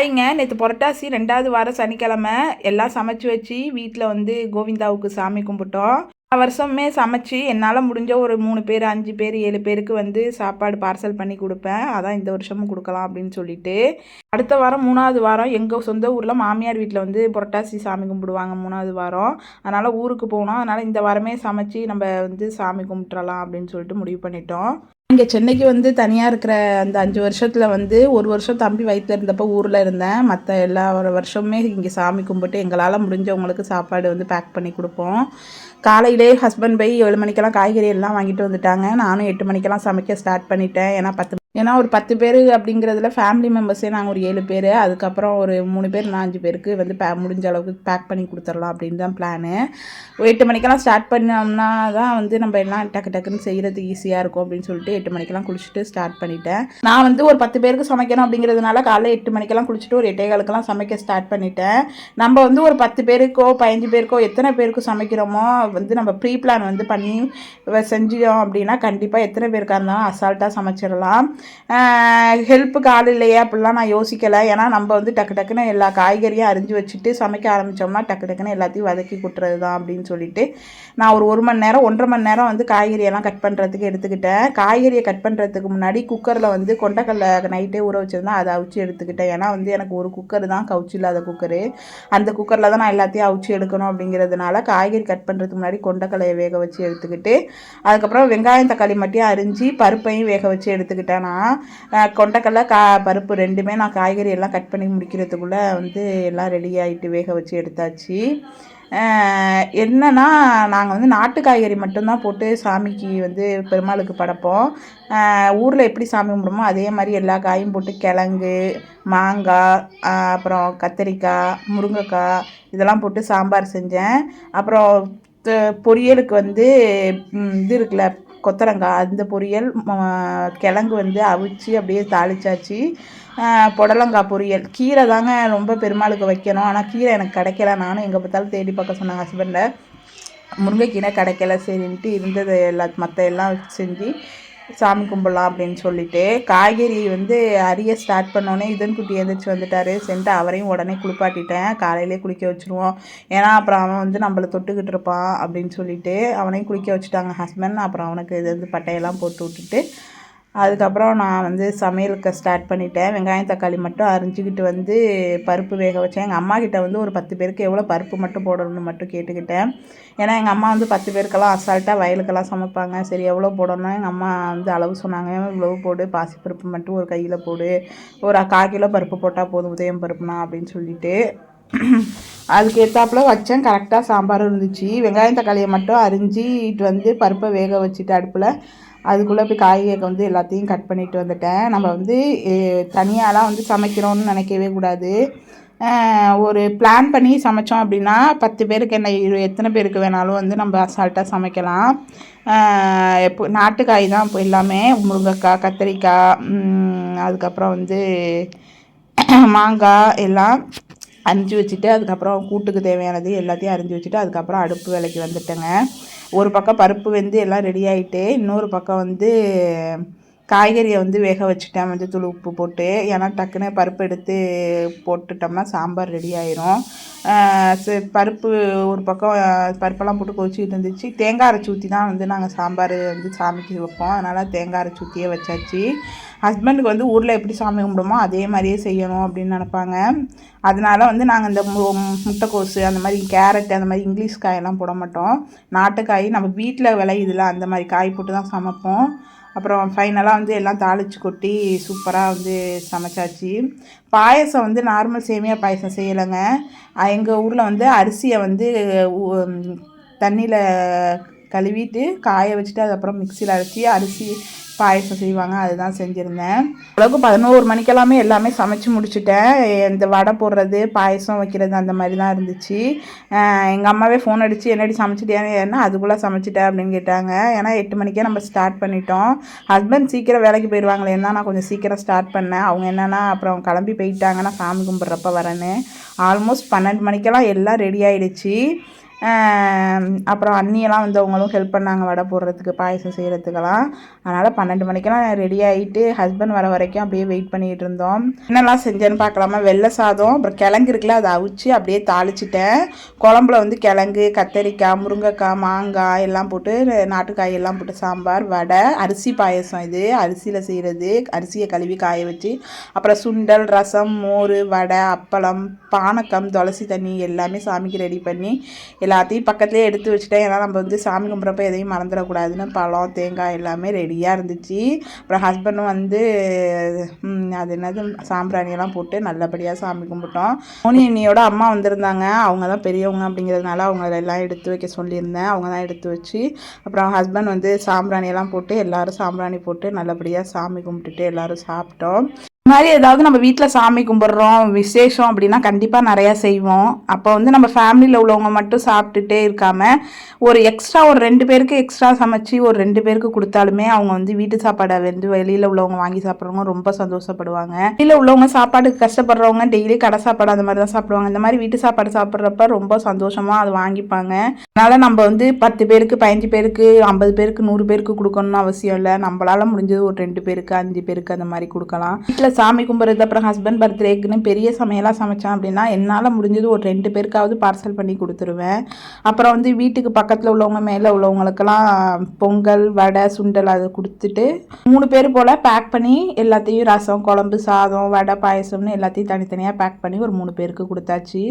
ஹாய்ங்க நேற்று புரட்டாசி ரெண்டாவது வாரம் சனிக்கிழமை. எல்லாம் சமைச்சு வச்சு வீட்டில் வந்து கோவிந்தாவுக்கு சாமி கும்பிட்டோம். வருஷமே சமைச்சு என்னால் முடிஞ்ச ஒரு மூணு பேர் அஞ்சு பேர் ஏழு பேருக்கு வந்து சாப்பாடு பார்சல் பண்ணி கொடுப்பேன். அதான் இந்த வருஷமும் கொடுக்கலாம் அப்படின்னு சொல்லிட்டு. அடுத்த வாரம் மூணாவது வாரம் எங்கள் சொந்த ஊரில் மாமியார் வீட்டில் வந்து புரட்டாசி சாமி கும்பிடுவாங்க மூணாவது வாரம். அதனால் ஊருக்கு போனோம் அதனால் இந்த வாரமே சமைச்சு நம்ம வந்து சாமி கும்பிட்றலாம் அப்படின்னு சொல்லிட்டு முடிவு பண்ணிட்டோம். இங்கே சென்னைக்கு வந்து தனியாக இருக்கிற அந்த அஞ்சு வருஷத்தில் வந்து ஒரு வருஷம் தம்பி வயிற்றில் இருந்தப்போ ஊரில் இருந்தேன். மற்ற எல்லா ஒரு வருஷமுமே இங்கே சாமி கும்பிட்டு எங்களால் முடிஞ்சவங்களுக்கு சாப்பாடு வந்து பேக் பண்ணி கொடுப்போம். காலையிலே ஹஸ்பண்ட் போய் ஏழு மணிக்கெல்லாம் காய்கறி எல்லாம் வாங்கிட்டு வந்துட்டாங்க. நானும் எட்டு மணிக்கெல்லாம் சமைக்க ஸ்டார்ட் பண்ணிட்டேன். ஏன்னா பத்து ஏன்னா ஒரு பத்து பேர் அப்படிங்கிறதுல ஃபேமிலி மெம்பர்ஸே நாங்கள் ஒரு ஏழு பேர். அதுக்கப்புறம் ஒரு மூணு பேர் நாலஞ்சு பேருக்கு வந்து பே முடிஞ்ச அளவுக்கு பேக் பண்ணி கொடுத்துடலாம் அப்படின்னு தான் பிளானு எட்டு மணிக்கெல்லாம் ஸ்டார்ட் பண்ணோம்னா தான் வந்து நம்ம எல்லாம் டக்கு டக்குன்னு செய்கிறதுக்கு ஈஸியாக இருக்கும் அப்படின்னு சொல்லிட்டு எட்டு மணிக்கெல்லாம் குளிச்சுட்டு ஸ்டார்ட் பண்ணிட்டேன். நான் வந்து ஒரு பத்து பேருக்கு சமைக்கணும் அப்படிங்கிறதுனால காலைல எட்டு மணிக்கெல்லாம் குளிச்சுட்டு ஒரு எட்டே காலுக்கெல்லாம் சமைக்க ஸ்டார்ட் பண்ணிட்டேன். நம்ம வந்து ஒரு பத்து பேருக்கோ பதினஞ்சு பேருக்கோ எத்தனை பேருக்கு சமைக்கிறோமோ வந்து நம்ம ப்ரீ பிளான் வந்து பண்ணி செஞ்சோம் அப்படின்னா கண்டிப்பாக எத்தனை பேருக்காக இருந்தாலும் அசால்ட்டாக சமைச்சிடலாம். ஹெல்ப்புக்கு ஆள் இல்லையே அப்படிலாம் நான் யோசிக்கலை. ஏன்னா நம்ம வந்து டக்கு டக்குன்னு எல்லா காய்கறியும் அரிஞ்சு வச்சுட்டு சமைக்க ஆரம்பித்தோம்னா டக்கு டக்குன்னு எல்லாத்தையும் வதக்கி கொடுத்துறது தான் அப்படின்னு சொல்லிட்டு நான் ஒரு ஒரு மணி நேரம் ஒன்றரை மணி நேரம் வந்து காய்கறியெல்லாம் கட் பண்ணுறதுக்கு எடுத்துக்கிட்டேன். காய்கறியை கட் பண்ணுறதுக்கு முன்னாடி குக்கரில் வந்து கொண்டக்கடலை நைட்டே ஊற வச்சுருந்தேன் அதை அவிச்சு எடுத்துக்கிட்டேன். ஏன்னா வந்து எனக்கு ஒரு குக்கர் தான் கவுச்சு இல்லாத குக்கரு அந்த குக்கரில் தான் நான் எல்லாத்தையும் அவிச்சு எடுக்கணும் அப்படிங்கிறதுனால காய்கறி கட் பண்ணுறதுக்கு முன்னாடி கொண்டக்கடலையை வேக வச்சு எடுத்துக்கிட்டு அதுக்கப்புறம் வெங்காயம் தக்காளி மட்டும் அரிஞ்சு பருப்பையும் வேக வச்சு எடுத்துக்கிட்டேன் நான் கொண்டக்கடலை கா பருப்பு ரெண்டுமே நான் காய்கறி எல்லாம் கட் பண்ணி முடிக்கிறதுக்குள்ளே வந்து எல்லாம் ரெடி ஆகிட்டு வேக வச்சு எடுத்தாச்சு. என்னன்னா நாங்கள் வந்து நாட்டு காய்கறி மட்டும்தான் போட்டு சாமிக்கு வந்து பெருமாளுக்கு படைப்போம். ஊரில் எப்படி சாமி கும்பிடுமோ அதே மாதிரி எல்லா காயும் போட்டு கிழங்கு மாங்காய் அப்புறம் கத்திரிக்காய் முருங்கைக்காய் இதெல்லாம் போட்டு சாம்பார் செஞ்சேன். அப்புறம் பொரியலுக்கு வந்து இது இருக்குல்ல கொத்தரங்காய் அந்த பொரியல் கிழங்கு வந்து அவிச்சு அப்படியே தாளிச்சாச்சு. புடலங்காய் பொரியல். கீரை தாங்க ரொம்ப பெருமாளுக்கு வைக்கணும். ஆனால் கீரை எனக்கு கிடைக்கல. நானும் எங்கே பார்த்தாலும் தேடி பார்க்க சொன்னாங்க ஹஸ்பண்டை முருங்கைக்கீரை கிடைக்கல. சரின்ட்டு இருந்தது எல்லா மற்ற எல்லாம் செஞ்சு சாமி கும்பிடலாம் அப்படின்னு சொல்லிட்டு காய்கறி வந்து அரிய ஸ்டார்ட் பண்ணோன்னே இதன் குட்டி எழுந்திரிச்சு வந்துட்டார். சென்ட்டு அவரையும் உடனே குளிப்பாட்டிட்டேன். காலையிலே குளிக்க வச்சுருவோம். ஏன்னா அப்புறம் அவன் வந்து நம்மளை தொட்டுக்கிட்டு இருப்பான் அப்படின்னு சொல்லிட்டு அவனையும் குளிக்க வச்சுட்டாங்க. ஹஸ்பண்ட் அப்புறம் அவனுக்கு இது வந்து பட்டையெல்லாம் போட்டு விட்டுட்டு அதுக்கப்புறம் நான் வந்து சமையலுக்கு ஸ்டார்ட் பண்ணிட்டேன். வெங்காயம் தக்காளி மட்டும் அரிஞ்சிக்கிட்டு வந்து பருப்பு வேக வச்சேன். எங்கள் அம்மா கிட்ட வந்து ஒரு பத்து பேருக்கு எவ்வளோ பருப்பு மட்டும் போடணும்னு மட்டும் கேட்டுக்கிட்டேன். ஏன்னா எங்கள் அம்மா வந்து பத்து பேருக்கெல்லாம் அசால்ட்டாக வயலுக்கெல்லாம் சமைப்பாங்க. சரி எவ்வளோ போடணும் எங்கள் அம்மா வந்து அளவு சொன்னாங்க. இவ்வளோ போடு பாசி பருப்பு மட்டும் ஒரு கையில் போடு. ஒரு கால் கிலோ பருப்பு போட்டால் போதும் உதயம் பருப்புனா அப்படின்னு சொல்லிட்டு. அதுக்கேற்றாப்புல வச்சேன். கரெக்டாக சாம்பார் இருந்துச்சு. வெங்காயம் தக்காளியை மட்டும் அரிஞ்சிட்டு வந்து பருப்பை வேக வச்சுட்டு அடுப்பில் அதுக்குள்ளே போய் காய்கறி வந்து எல்லாத்தையும் கட் பண்ணிட்டு வந்துட்டேன். நம்ம வந்து தனியாலாம் வந்து சமைக்கிறோன்னு நினைக்கவே கூடாது. ஒரு பிளான் பண்ணி சமைச்சோம் அப்படின்னா பத்து பேருக்கு என்ன எத்தனை பேருக்கு வேணாலும் வந்து நம்ம அசால்ட்டாக சமைக்கலாம். எப்போ நாட்டுக்காய் தான் இப்போ எல்லாமே. முருங்கைக்காய் கத்திரிக்காய் அதுக்கப்புறம் வந்து மாங்காய் எல்லாம் அரிஞ்சு வச்சுட்டு அதுக்கப்புறம் கூட்டுக்கு தேவையானது எல்லாத்தையும் அரிஞ்சு வச்சுட்டு அதுக்கப்புறம் அடுப்பு வேலைக்கு வந்துட்டேங்க. ஒரு பக்கம் பருப்பு வெந்து எல்லாம் ரெடி ஆகிட்டு இன்னொரு பக்கம் வந்து காய்கறியை வந்து வேக வச்சுட்டேன். மஞ்சள் தூள் உப்பு போட்டு ஏன்னா டக்குன்னு பருப்பு எடுத்து போட்டுட்டோம்னா சாம்பார் ரெடி ஆயிரும். பருப்பு ஒரு பக்கம் பருப்பெல்லாம் போட்டு கொதிச்சுட்டு இருந்துச்சு. தேங்காய் அரைச்சி ஊற்றி தான் வந்து நாங்கள் சாம்பார் வந்து சாமிக்கு வைப்போம். அதனால் தேங்காய் அரைச்சி ஊற்றியே வச்சாச்சு. ஹஸ்பண்டுக்கு வந்து ஊரில் எப்படி சாமி கும்பிடுமோ அதே மாதிரியே செய்யணும் அப்படின்னு நினப்பாங்க. அதனால வந்து நாங்கள் இந்த முட்டைக்கோசு அந்த மாதிரி கேரட் அந்த மாதிரி இங்கிலீஷ் காயெல்லாம் போட மாட்டோம். நாட்டுக்காய் நம்ம வீட்டில் விளையுதுல அந்த மாதிரி காய் போட்டு தான் சமைப்போம். அப்புறம் ஃபைனலாக வந்து எல்லாம் தாளித்து கொட்டி சூப்பராக வந்து சமைச்சாச்சு. பாயசம் வந்து நார்மல் சேமியா பாயசம் செய்யலைங்க. எங்கள் ஊரில் வந்து அரிசியை வந்து தண்ணியில் கழுவிட்டு காய வச்சுட்டு அதுக்கப்புறம் மிக்சியில் அரைச்சி அரிசி பாயசம் செய்வாங்க. அதுதான் செஞ்சுருந்தேன். அளவுக்கு பதினோரு மணிக்கெல்லாமே எல்லாமே சமைச்சு முடிச்சுட்டேன். இந்த வடை போடுறது பாயசம் வைக்கிறது அந்த மாதிரி தான் இருந்துச்சு எங்கள் அம்மாவே ஃபோன் அடித்து என்னடி சமைச்சிட்டேன்னா அதுக்குள்ளே சமைச்சிட்டேன் அப்படின்னு கேட்டாங்க. ஏன்னா எட்டு மணிக்கே நம்ம ஸ்டார்ட் பண்ணிட்டோம். ஹஸ்பண்ட் சீக்கிரம் வேலைக்கு போயிடுவாங்களேன்னு தான் நான் கொஞ்சம் சீக்கிரம் ஸ்டார்ட் பண்ணேன். அவங்க என்னென்னா அப்புறம் கிளம்பி போயிட்டாங்கன்னா சாமி கும்பிட்றப்ப வரேன்னு. ஆல்மோஸ்ட் பன்னெண்டு மணிக்கெல்லாம் எல்லாம் ரெடி ஆகிடுச்சு அப்புறம் அண்ணியெல்லாம் வந்து அவங்களும் ஹெல்ப் பண்ணாங்க வடை போடுறதுக்கு பாயசம் செய்கிறதுக்கெல்லாம் அதனால் பன்னெண்டு மணிக்கெல்லாம் ரெடி ஆகிட்டு ஹஸ்பண்ட் வர வரைக்கும் அப்படியே வெயிட் பண்ணிகிட்டு இருந்தோம். என்னெல்லாம் செஞ்சேன்னு பார்க்கலாமா? வெள்ளை சாதம் அப்புறம் கிழங்கு இருக்குல்ல அதை அவிச்சு அப்படியே தாளிச்சிட்டேன். குழம்புல வந்து கிழங்கு கத்தரிக்காய் முருங்கைக்காய் மாங்காய் எல்லாம் போட்டு நாட்டுக்காய் எல்லாம் போட்டு சாம்பார் வடை அரிசி பாயசம் இது. அரிசியில் செய்கிறது அரிசியை கழுவி காய வச்சு அப்புறம் சுண்டல் ரசம் மோர் வடை அப்பளம் பானக்கம் துளசி தண்ணி எல்லாமே சாமிக்கு ரெடி பண்ணி எல்லாத்தையும் பக்கத்துலேயே எடுத்து வச்சுட்டேன். ஏன்னா நம்ம வந்து சாமி கும்பிட்றப்ப எதையும் மறந்துடக்கூடாதுன்னு பழம் தேங்காய் எல்லாமே ரெடியாக இருந்துச்சு. அப்புறம் ஹஸ்பண்டும் வந்து அது என்னது சாம்பிராணியெல்லாம் போட்டு நல்லபடியாக சாமி கும்பிட்டோம். மோனி அண்ணியோட அம்மா வந்திருந்தாங்க. அவங்க தான் பெரியவங்க அப்படிங்கிறதுனால அவங்க எல்லாம் எடுத்து வைக்க சொல்லியிருந்தேன். அவங்க தான் எடுத்து வச்சு அப்புறம் ஹஸ்பண்ட் வந்து சாம்பிராணியெல்லாம் போட்டு எல்லாரும் சாம்பிராணி போட்டு நல்லபடியாக சாமி கும்பிட்டுட்டு எல்லாரும் சாப்பிட்டோம். மாதிரி ஏதாவது நம்ம வீட்டில் சாமி கும்பிட்றோம் விசேஷம் அப்படின்னா கண்டிப்பாக நிறையா செய்வோம். அப்போ வந்து நம்ம ஃபேமிலியில் உள்ளவங்க மட்டும் சாப்பிட்டுட்டே இருக்காமல் ஒரு எக்ஸ்ட்ரா ஒரு ரெண்டு பேருக்கு எக்ஸ்ட்ரா சமைச்சு ஒரு ரெண்டு பேருக்கு கொடுத்தாலுமே அவங்க வந்து வீட்டு சாப்பாடை வந்து வெளியில் உள்ளவங்க வாங்கி சாப்பிட்றவங்க ரொம்ப சந்தோஷப்படுவாங்க. வெளியில் உள்ளவங்க சாப்பாடுக்கு கஷ்டப்படுறவங்க டெய்லி கடை சாப்பாடு அந்த மாதிரி தான் சாப்பிடுவாங்க. இந்த மாதிரி வீட்டு சாப்பாடு சாப்பிட்றப்ப ரொம்ப சந்தோஷமாக அதை வாங்கிப்பாங்க. அதனால் நம்ம வந்து பத்து பேருக்கு பதினஞ்சு பேருக்கு ஐம்பது பேருக்கு நூறு பேருக்கு கொடுக்கணும்னு அவசியம் இல்லை. நம்மளால் முடிஞ்சது ஒரு ரெண்டு பேருக்கு அஞ்சு பேருக்கு அந்த மாதிரி கொடுக்கலாம். வீட்டில் சாமி கும்பிட்றது அப்புறம் ஹஸ்பண்ட் பர்த்டேக்குன்னு பெரிய சமையலாக சமைச்சேன் அப்படின்னா என்னால் முடிஞ்சது ஒரு ரெண்டு பேருக்காவது பார்சல் பண்ணி கொடுத்துருவேன். அப்புறம் வந்து வீட்டுக்கு பக்கத்தில் உள்ளவங்க மேலே உள்ளவங்களுக்கெல்லாம் பொங்கல் வடை சுண்டல் அதை கொடுத்துட்டு மூணு பேர் போல் பேக் பண்ணி எல்லாத்தையும் ரசம் குழம்பு சாதம் வடை பாயசம்னு எல்லாத்தையும் தனித்தனியாக பேக் பண்ணி ஒரு மூணு பேருக்கு கொடுத்தாச்சு.